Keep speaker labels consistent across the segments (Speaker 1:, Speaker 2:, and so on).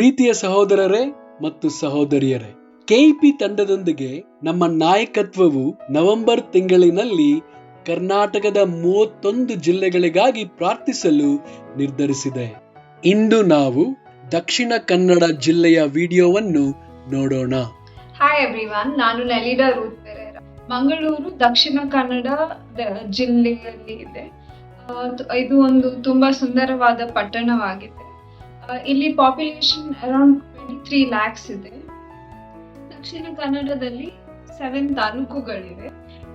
Speaker 1: ಪ್ರೀತಿಯ ಸಹೋದರರೇ ಮತ್ತು ಸಹೋದರಿಯರೇ, ಕೆಇಪಿ ತಂಡದೊಂದಿಗೆ ನಮ್ಮ ನಾಯಕತ್ವವು ನವೆಂಬರ್ ತಿಂಗಳಿನಲ್ಲಿ ಕರ್ನಾಟಕದ ಮೂವತ್ತೊಂದು ಜಿಲ್ಲೆಗಳಿಗಾಗಿ ಪ್ರಾರ್ಥಿಸಲು ನಿರ್ಧರಿಸಿದೆ. ಇಂದು ನಾವು ದಕ್ಷಿಣ ಕನ್ನಡ ಜಿಲ್ಲೆಯ ವಿಡಿಯೋವನ್ನು ನೋಡೋಣ.
Speaker 2: ಹಾಯ್ ಎವ್ರಿವನ್ ನಾನು ರೂತ್ ಮಂಗಳೂರು ದಕ್ಷಿಣ ಕನ್ನಡ ಜಿಲ್ಲೆಯಲ್ಲಿ ಇದೆ. ಇದು ಒಂದು ತುಂಬಾ ಸುಂದರವಾದ ಪಟ್ಟಣವಾಗಿದೆ. ಇಲ್ಲಿ population around twenty three lakhs ಇದೆ. ದಕ್ಷಿಣ ಕನ್ನಡದಲ್ಲಿ ಸೆವೆನ್ ತಾಲೂಕುಗಳಿವೆ.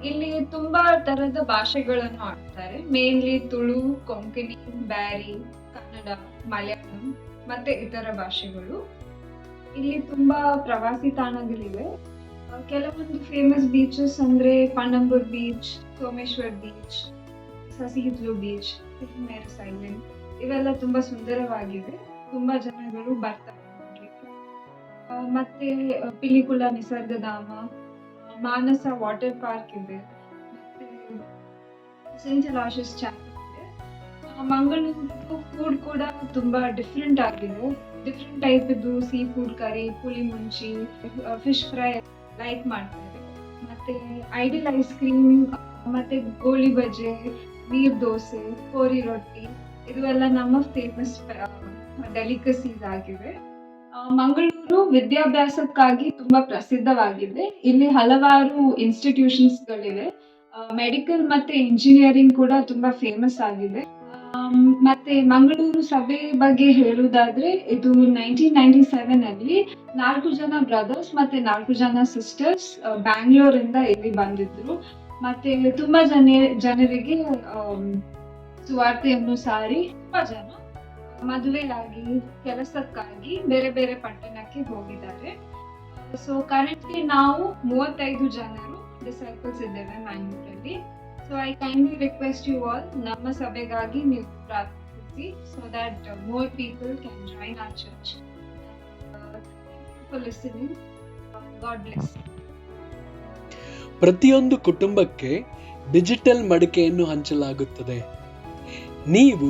Speaker 2: ಇಲ್ಲಿ ತುಂಬಾ ತರದ ಭಾಷೆಗಳನ್ನು ಆಡ್ತಾರೆ. ಮೇನ್ಲಿ ತುಳು, ಕೊಂಕಣಿ, ಬ್ಯಾರಿ, ಕನ್ನಡ, ಮಲಯಾಳಂ ಮತ್ತೆ ಇತರ ಭಾಷೆಗಳು. ಇಲ್ಲಿ ತುಂಬಾ ಪ್ರವಾಸಿ ತಾಣಗಳಿವೆ. ಕೆಲವೊಂದು ಫೇಮಸ್ ಬೀಚಸ್ ಅಂದ್ರೆ Panambur beach Someshwar beach Sasihithlu beach island ಇವೆಲ್ಲ ತುಂಬಾ ಸುಂದರವಾಗಿವೆ. ತುಂಬಾ ಜನಗಳು ಬರ್ತಾರೆ ಮತ್ತೆ ಪಿಲಿಕುಳ ನಿಸರ್ಗಧಾಮ ಮಾನಸ ವಾಟರ್ ಪಾರ್ಕ್ ಇದೆ. ಮತ್ತೆ ಸೆಂಟ್ ಅಲಾಶಸ್ ಚಾಪಲ್ ಇದೆ ಮಂಗಳೂರು ಫುಡ್ ಕೂಡ ತುಂಬಾ ಡಿಫ್ರೆಂಟ್ ಆಗಿದೆ. ಡಿಫ್ರೆಂಟ್ ಟೈಪ್ ಇದು seafood curry pulimunchi fish fry like ಮಾಡ್ತಾರೆ. ಮತ್ತೆ ಐಡಲ್ ಐಸ್ ಕ್ರೀಮ್ ಮತ್ತೆ ಗೋಳಿ ಬಜೆ, ನೀರ್ ದೋಸೆ, ಕೋರಿ ರೊಟ್ಟಿ ಇದು ಎಲ್ಲ ನಮ್ಮ ಫೇಮಸ್ ಡೆಲಿಕಸೀಸ್ ಆಗಿವೆ ಮಂಗಳೂರು ವಿದ್ಯಾಭ್ಯಾಸಕ್ಕಾಗಿ ತುಂಬಾ ಪ್ರಸಿದ್ಧವಾಗಿದೆ. ಇಲ್ಲಿ ಹಲವಾರು ಇನ್ಸ್ಟಿಟ್ಯೂಷನ್ಸ್ ಗಳಿವೆ ಮೆಡಿಕಲ್ ಮತ್ತೆ ಇಂಜಿನಿಯರಿಂಗ್ ಕೂಡ ತುಂಬಾ ಫೇಮಸ್ ಆಗಿದೆ. ಮತ್ತೆ ಮಂಗಳೂರು ಸಭೆ ಬಗ್ಗೆ ಹೇಳುವುದಾದ್ರೆ, ಇದು ನೈನ್ಟೀನ್ ನೈನ್ಟಿ ಸೆವೆನ್ ಅಲ್ಲಿ ನಾಲ್ಕು ಜನ ಬ್ರದರ್ಸ್ ಮತ್ತೆ ನಾಲ್ಕು ಜನ ಸಿಸ್ಟರ್ಸ್ ಬ್ಯಾಂಗ್ಳೂರಿಂದ ಇಲ್ಲಿ ಬಂದಿದ್ರು. ಮತ್ತೆ ತುಂಬಾ ಜನ, ಜನರಿಗೆ ಸುವಾರ್ತೆಯನ್ನು ಸಾರಿ, ತುಂಬಾ ಜನ ಮದುವೆಯಾಗಿ, ಕೆಲಸಕ್ಕಾಗಿ ಬೇರೆ ಬೇರೆ ಪಟ್ಟಣಕ್ಕೆ ಹೋಗಿದ್ದಾರೆ. ಸೊ ಕರೆಂಟ್ಲಿ ನಾವು ಮೂವತ್ತೈದು ಜನರು ಡಿಸೈಪಲ್ಸ್ ಇದ್ದೇವೆ ಮ್ಯಾಂಗ್ಳೂರಲ್ಲಿ so I kindly request you all ನಮ್ಮ ಸಭೆಗಾಗಿ ನೀವು ಪ್ರಾರ್ಥಿಸಿ so that more people can join our church God
Speaker 1: ಪ್ರತಿಯೊಂದು ಕುಟುಂಬಕ್ಕೆ ಡಿಜಿಟಲ್ ಮಡಿಕೆಯನ್ನು ಹಂಚಲಾಗುತ್ತದೆ. ನೀವು